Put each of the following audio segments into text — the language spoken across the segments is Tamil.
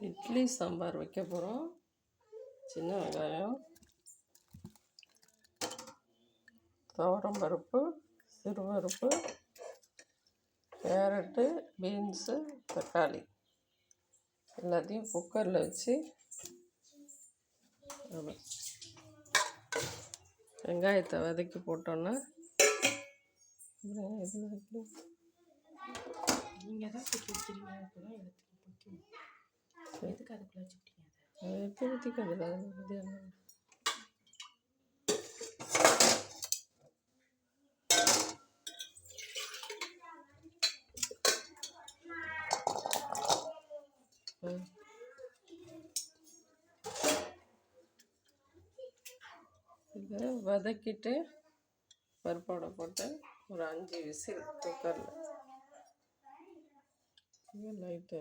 இட்லி சாம்பார் வைக்க போகிறோம் சின்ன வெங்காயம் துவரம் பருப்பு சிறுபருப்பு கேரட்டு பீன்ஸு தக்காளி. எல்லாத்தையும் குக்கரில் வச்சு வெங்காயத்தை வதக்கி போட்டோன்னா அப்புறம் வைக்கணும்? நீங்கள் தான் எதுக்கு அதுக்குள்ளே வச்சுக்கிட்டீங்க அதை அதை எடுத்து ஊற்றிக்கிறதுல இது இதை வதக்கிட்டு பருப்போட போட்டு ஒரு அஞ்சு விசில் குக்கரில். லைட்டு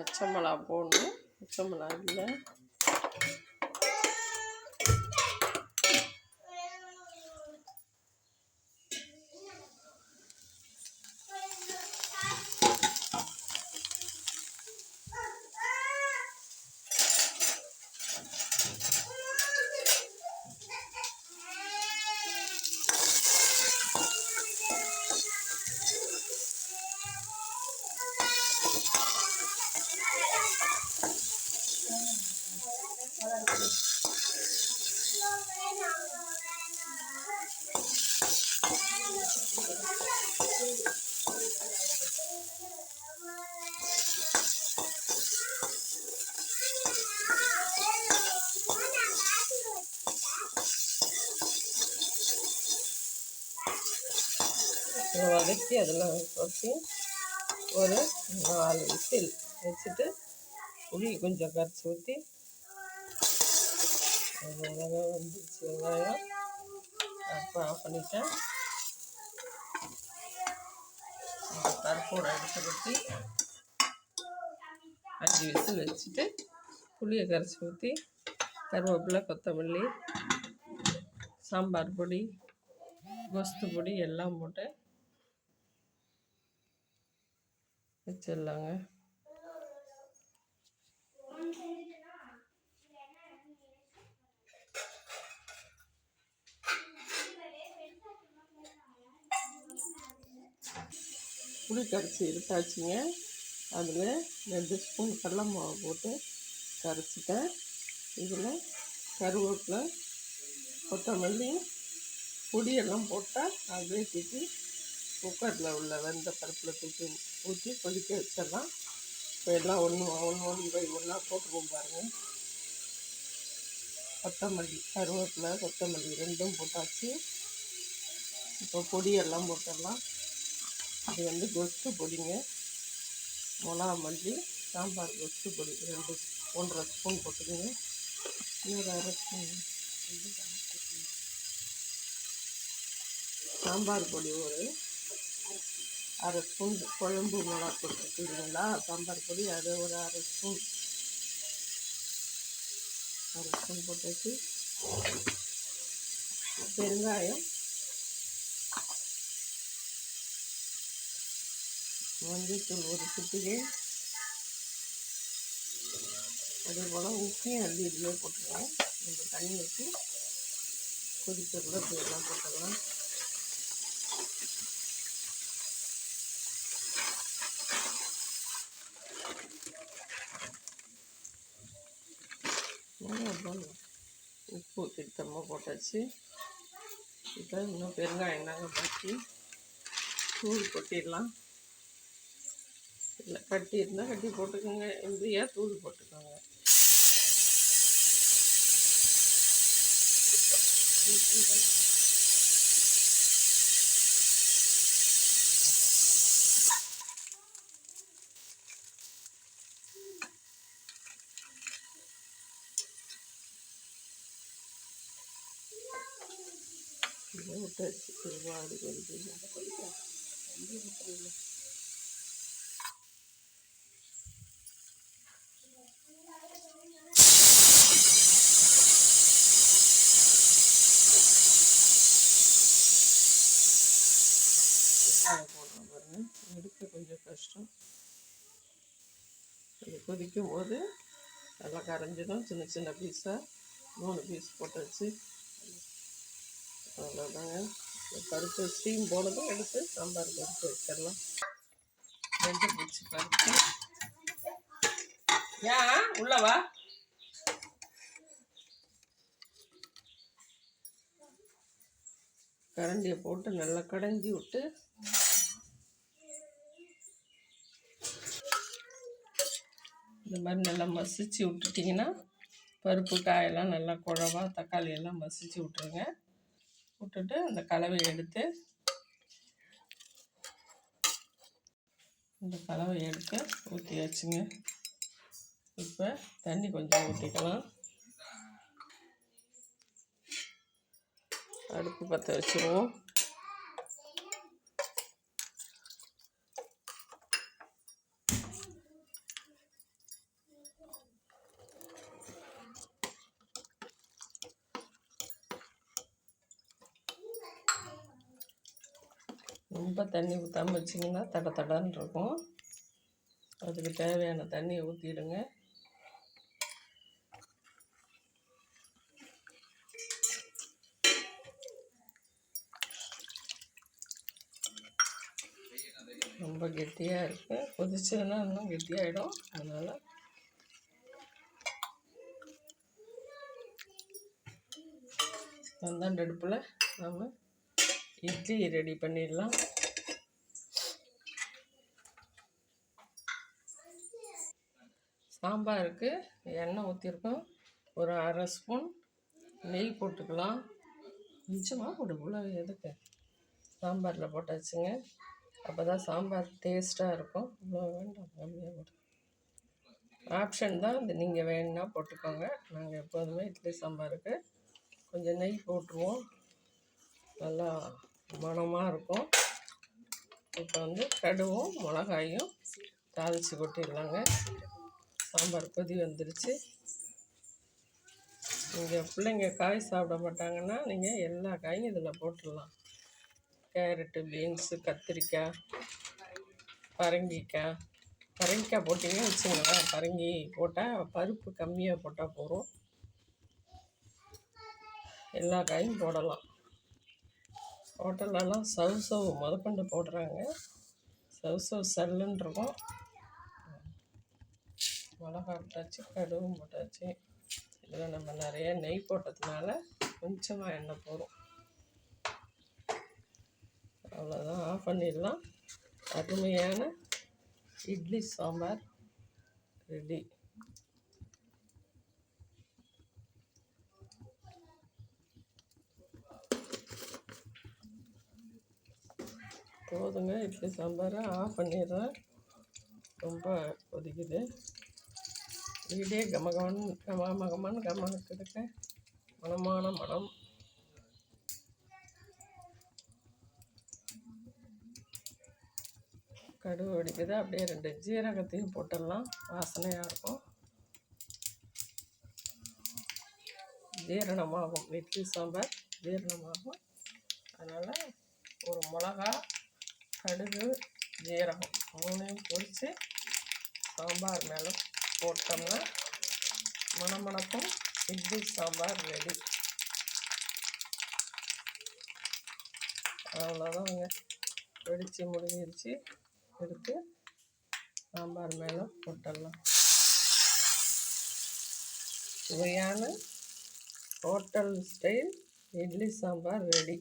பச்சை மிளகா போடணும் பச்சை மிளகா இல்லை இதை வதக்கி அதில் கொட்டி ஒரு நாலு விசில் வச்சுட்டு புளி கொஞ்சம் கரைச்சி ஊற்றி வெங்காயம் வந்துருச்சு வெங்காயம் ஆஃப் பண்ணிட்டேன் பருப்போட எடுத்து கொட்டி அஞ்சு விசில் வச்சுட்டு புளியை கரைச்சி ஊற்றி கருவேப்பிலை கொத்தமல்லி சாம்பார் பொடி கோஸ்து பொடி எல்லாம் போட்டு வச்சிடலாங்க. புளி கரைச்சி எடுத்தாச்சுங்க. அதில் ரெண்டு ஸ்பூன் கடல மாவு போட்டு கரைச்சிட்டேன். இதில் கருவேப்பிலை கொத்தமல்லி பொடியெல்லாம் போட்டால் அப்படியே தூக்கி குக்கரில் உள்ள வெந்த பருப்பில் தூக்கி ஊற்றி கொதிக்க வச்சிடலாம். இப்போ எல்லாம் ஒன்று ஒன்று ஒன்று பை ஒன்றா போட்டுருவோம் பாருங்கள் கொத்தமல்லி கருவேப்பிலை கொத்தமல்லி ரெண்டும் போட்டாச்சு. இப்போ பொடியெல்லாம் போட்டுடலாம். அது வந்து கொஸ்து பொடிங்க. மிளகா மல்லி சாம்பார் கொஸ்து பொடி ரெண்டு ஒன்றரை ஸ்பூன் போட்டுக்கோங்க. இன்னொரு அரை ஸ்பூன். சாம்பார் பொடி ஒரு அரை ஸ்பூன் குழம்பு மிளகா போட்டுருக்கீங்களா? சாம்பார் பொடி அது ஒரு அரை ஸ்பூன். அரை ஸ்பூன் போட்டாச்சு. பெருங்காயம் மஞ்சத்தூள் ஒரு சிட்டிகை அதே போல் உப்பையும் அள்ளி இதிலே போட்டுக்கலாம். நம்ம தண்ணி வச்சு கொதிக்கிறதுல இப்படி போட்டுக்கலாம். உப்பு திட்டமாக போட்டாச்சு. இப்போ இன்னும் பெருங்காயம் தாங்க பாக்கி தூள் கொட்டிடலாம். இல்லை கட்டி இருந்தால் கட்டி போட்டுக்கோங்க. இல்லையா தூள் போட்டுக்கோங்க. இதை விட்டாச்சு. திருவாடு கொதிக்குது வெங்காயம் போடுறோம் பாருங்கள் எடுக்க கொஞ்சம் கஷ்டம். இது கொதிக்கும் போது நல்லா கரைஞ்சிடும். சின்ன சின்ன பீஸாக மூணு பீஸ் போட்டு வச்சு அவ்வளோதாங்க பருப்பு ஸ்டீம் போனதும் எடுத்து சாம்பார் பருப்பு வச்சிடலாம். வெந்து போச்சு பருப்பு. ஏன்? உள்ளவா கரண்டியை போட்டு நல்லா கடைஞ்சி விட்டு இந்த மாதிரி நல்லா மசிச்சு விட்டுட்டிங்கன்னா பருப்பு காயெல்லாம் நல்லா குழவா தக்காளி எல்லாம் மசிச்சு விட்ருங்க விட்டுட்டு அந்த கலவையை எடுத்து இந்த கலவையை எடுத்து ஊற்றியாச்சுங்க இப்போ தண்ணி கொஞ்சம் ஊற்றிக்கலாம் அடுப்பு பற்ற வச்சுருவோம். ரொம்ப தண்ணி ஊற்றாமல் வச்சிங்கன்னா தட தடன்னு இருக்கும். அதுக்கு தேவையான தண்ணியை ஊற்றிடுங்க ரொம்ப கெட்டியாக இருக்கு. கொதிச்சதுன்னா இன்னும் கெட்டியாகிடும் அதனால் அந்தாண்ட அடுப்பில் நம்ம இட்லி ரெடி பண்ணிடலாம். சாம்பாருக்கு எண்ணெய் ஊற்றிருக்கோம் ஒரு அரை ஸ்பூன் நெய் போட்டுக்கலாம். மிச்சமாக போட்டு எதுக்கு? சாம்பாரில் போட்டாச்சுங்க. அப்போ தான் சாம்பார் டேஸ்ட்டாக இருக்கும். இவ்வளோ வேண்டாம் கம்மியாக போட்டு. ஆப்ஷன் தான் இந்த நீங்கள் வேணுன்னா போட்டுக்கோங்க. நாங்கள் எப்போதுமே இட்லி சாம்பாருக்கு கொஞ்சம் நெய் போட்டுருவோம். நல்லா மணமாக இருக்கும். இப்போ வந்து கடுவும் மிளகாயும் தாளித்து கொட்டிடலாங்க. சாம்பார் கொதி வந்துருச்சு. நீங்கள் பிள்ளைங்க காய் சாப்பிட மாட்டாங்கன்னா நீங்கள் எல்லா காயும் இதில் போட்டுடலாம். கேரட்டு பீன்ஸு கத்திரிக்காய் பரங்கிக்காய். பரங்கிக்காய் போட்டிங்கன்னா வச்சுங்களேன் பரங்கி போட்டால் பருப்பு கம்மியாக போட்டால் போதும். எல்லா காயும் போடலாம். ஹோட்டல்லலாம் சவ் சவ் முதக்கொண்டு போடுறாங்க. சவ் சவ் சல்லுன்னு இருக்கும் மிளகா போட்டாச்சு கடுவும் போட்டாச்சு. இதில் நம்ம நிறைய நெய் போட்டதுனால கொஞ்சமாக எண்ணெய் போடும் அவ்வளோதான் ஆஃப் பண்ணிடலாம். அருமையான இட்லி சாம்பார் ரெடி. போதுங்க. இட்லி சாம்பாரை ஆஃப் பண்ணிடுறேன். ரொம்ப கொதிக்குது. வீடே கமகமன் கமகமன் கமக்குதுங்க மனமான மனம். கடுகு வெடிக்குது. அப்படியே ரெண்டு ஜீரகத்தையும் போட்டுடலாம். வாசனையாக இருக்கும். ஜீரணமாகும். இட்லி சாம்பார் ஜீரணமாகும். அதனால் ஒரு மிளகா கடுகு ஜீரகம் மூணையும் பொரித்து சாம்பார் மேலே போட்டோம்னா மணமணக்கும் இட்லி சாம்பார் ரெடி அவ்வளோதாங்க வெடித்து முடிஞ்சிருச்சு எடுத்து சாம்பார் மேலே போட்டுடலாம் சுவையான hotel style idli sambar ready